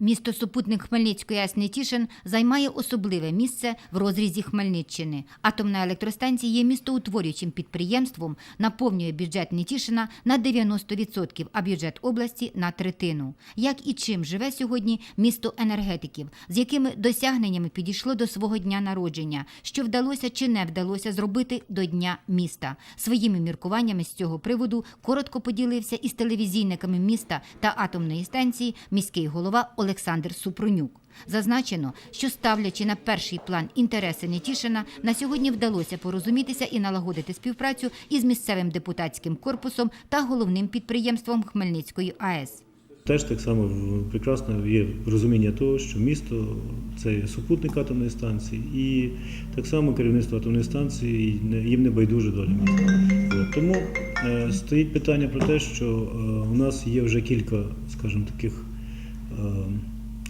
Місто супутник Хмельницької АЕС Нетішин займає особливе місце в розрізі Хмельниччини. Атомна електростанція є містоутворюючим підприємством, наповнює бюджет Нетішина на 90%, а бюджет області на третину. Як і чим живе сьогодні місто енергетиків, з якими досягненнями підійшло до свого дня народження, що вдалося чи не вдалося зробити до дня міста. Своїми міркуваннями з цього приводу коротко поділився із телевізійниками міста та атомної станції міський голова Олександр Супрунюк. Зазначено, що ставлячи на перший план інтереси Нетішина, на сьогодні вдалося порозумітися і налагодити співпрацю із місцевим депутатським корпусом та головним підприємством Хмельницької АЕС. Теж так само прекрасно є розуміння того, що місто це супутник атомної станції, і так само керівництво атомної станції їм не байдуже доля міста. Тому е, стоїть питання про те, що е, у нас є вже кілька, скажімо, таких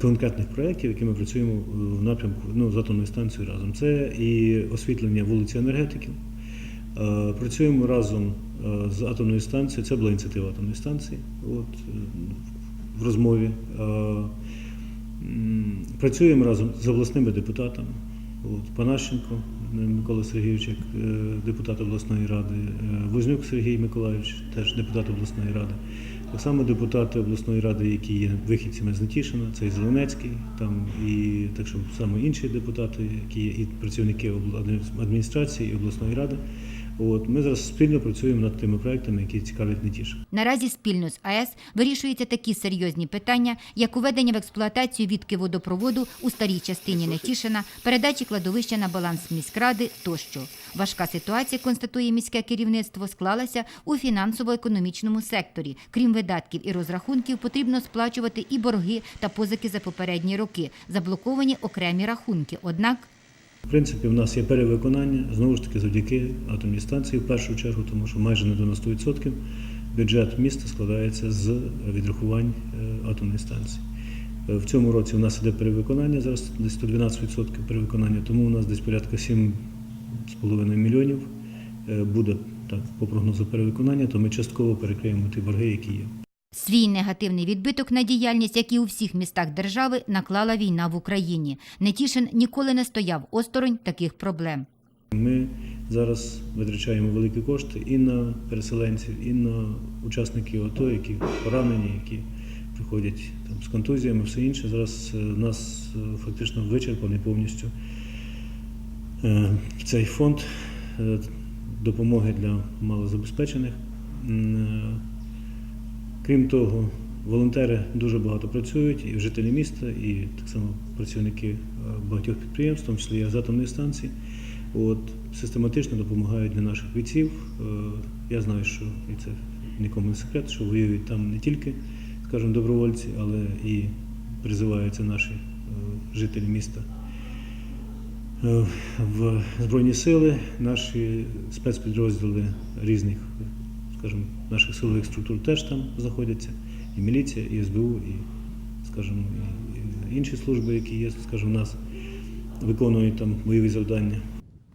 конкретних проєктів, які ми працюємо е, в напрямку ну, з атомною станцією разом. Це і освітлення вулиці енергетиків. Е, Працюємо разом е, з атомною станцією. Це була ініціатива атомної станції. От, в розмові. Працюємо разом з обласними депутатами. От, Панащенко Микола Сергійович, як депутат обласної ради, Вознюк Сергій Миколаївич, теж депутат обласної ради. Так само депутати обласної ради, які є вихідцями з Нетішина, це і Зеленецький, там і так що саме інші депутати, які є і працівники адміністрації і обласної ради. От ми зараз спільно працюємо над тими проектами, які цікавлять Нетішин. Наразі спільно з АЕС вирішуються такі серйозні питання, як уведення в експлуатацію відки водопроводу у старій частині Нетішина, передачі кладовища на баланс міськради тощо. Важка ситуація, констатує міське керівництво, склалася у фінансово-економічному секторі. Крім видатків і розрахунків, потрібно сплачувати і борги та позики за попередні роки, заблоковані окремі рахунки. Однак В принципі, в нас є перевиконання, знову ж таки, завдяки атомній станції в першу чергу, тому що майже на 90% бюджет міста складається з відрахувань е, атомної станції. Е, В цьому році у нас іде перевиконання, зараз десь 112% перевиконання, тому у нас десь порядка 7,5 мільйонів е, буде так, по прогнозу перевиконання, то ми частково перекриємо ті борги, які є. Свій негативний відбиток на діяльність, як і у всіх містах держави, наклала війна в Україні. Нетішин ніколи не стояв осторонь таких проблем. Ми зараз витрачаємо великі кошти і на переселенців, і на учасників АТО, які поранені, які приходять там, з контузіями, все інше. Зараз е, нас е, фактично вичерпаний повністю е, цей фонд допомоги для малозабезпечених. Крім того, волонтери дуже багато працюють, і жителі міста, і так само працівники е, багатьох підприємств, в тому числі і атомної станції. От, систематично допомагають для наших бійців. Е, Я знаю, що і це нікому не секрет, що воюють там не тільки, скажімо, добровольці, але і призиваються наші е, жителі міста в Збройні сили, наші спецпідрозділи різних, скажімо, наших силових структур теж там знаходяться. І міліція, і СБУ, і, скажімо, і- інші служби, які є, скажімо, у нас виконують там бойові завдання.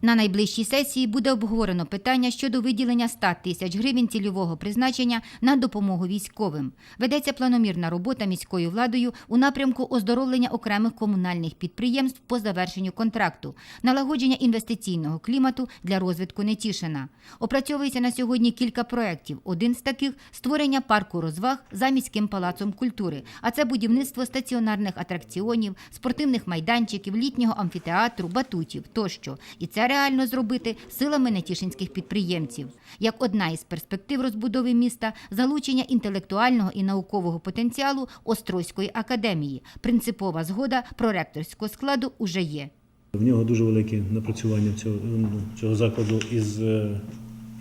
На найближчій сесії буде обговорено питання щодо виділення 100 тисяч гривень цільового призначення на допомогу військовим. Ведеться планомірна робота міською владою у напрямку оздоровлення окремих комунальних підприємств по завершенню контракту, налагодження інвестиційного клімату для розвитку Нетішина. Опрацьовується на сьогодні кілька проєктів. Один з таких створення парку розваг за міським палацом культури, а це будівництво стаціонарних атракціонів, спортивних майданчиків, літнього амфітеатру, батутів тощо. І це реально зробити силами нетішинських підприємців. Як одна із перспектив розбудови міста залучення інтелектуального і наукового потенціалу Острозької академії. Принципова згода проректорського складу уже є. В нього дуже велике напрацювання цього, ну, цього закладу із е,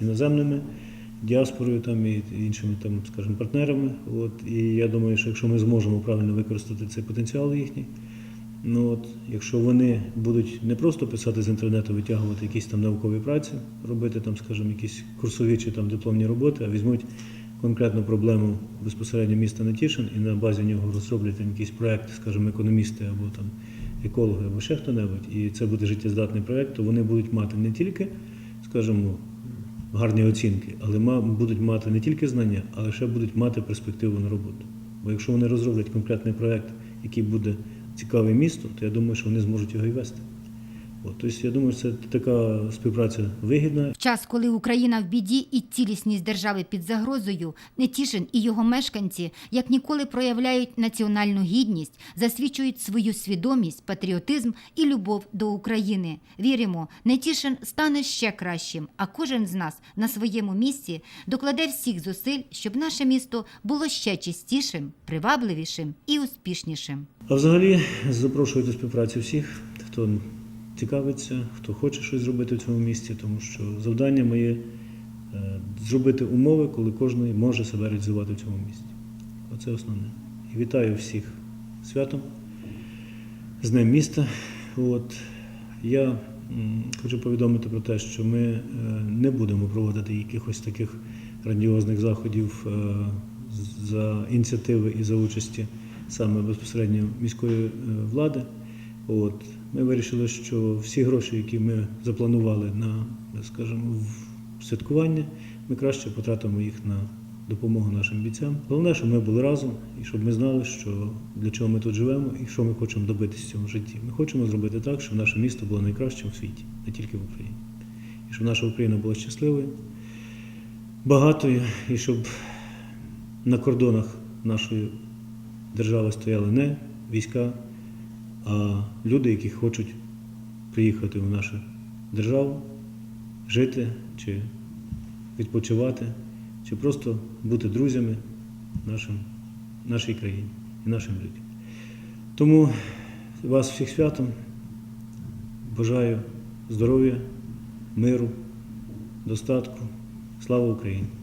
іноземними діаспорою там, і іншими там, скажімо, партнерами. От, і я думаю, що якщо ми зможемо правильно використати цей потенціал їхній, ну, от, якщо вони будуть не просто писати з інтернету, витягувати якісь там наукові праці, робити там, скажімо, якісь курсові чи там дипломні роботи, а візьмуть конкретну проблему безпосередньо міста Нетішин і на базі нього розроблять там якийсь проект, скажімо, економісти або там екологи або ще хто-небудь, і це буде життєздатний проект, то вони будуть мати не тільки, скажімо, гарні оцінки, але будуть мати не тільки знання, але ще будуть мати перспективу на роботу. Бо якщо вони розроблять конкретний проект який буде цікавий місто, то я думаю, що вони зможуть його і вести. Тобто, я думаю, це така співпраця вигідна. В час, коли Україна в біді і цілісність держави під загрозою, Нетішин і його мешканці як ніколи проявляють національну гідність, засвідчують свою свідомість, патріотизм і любов до України. Віримо, Нетішин стане ще кращим, а кожен з нас на своєму місці докладе всіх зусиль, щоб наше місто було ще чистішим, привабливішим і успішнішим. А взагалі запрошую до співпраці всіх, хто цікавиться, хто хоче щось зробити в цьому місті, тому що завдання моє е, зробити умови, коли кожен може себе реалізувати в цьому місті. Оце основне. І вітаю всіх святом, з Днем міста. От. Я хочу повідомити про те, що ми е, не будемо проводити якихось таких грандіозних заходів е, за ініціативи і за участі саме безпосередньо міської влади. От. Ми вирішили, що всі гроші, які ми запланували на, скажімо, святкування, ми краще потратимо їх на допомогу нашим бійцям. Головне, щоб ми були разом і щоб ми знали, що для чого ми тут живемо і що ми хочемо добитися в цьому житті. Ми хочемо зробити так, щоб наше місто було найкращим в світі, не тільки в Україні. І щоб наша Україна була щасливою, багатою, і щоб на кордонах нашої держави стояли не війська, а люди, які хочуть приїхати в нашу державу, жити чи відпочивати, чи просто бути друзями нашим, нашій країні і нашим людям. Тому вас всіх святом бажаю здоров'я, миру, достатку. Слава Україні!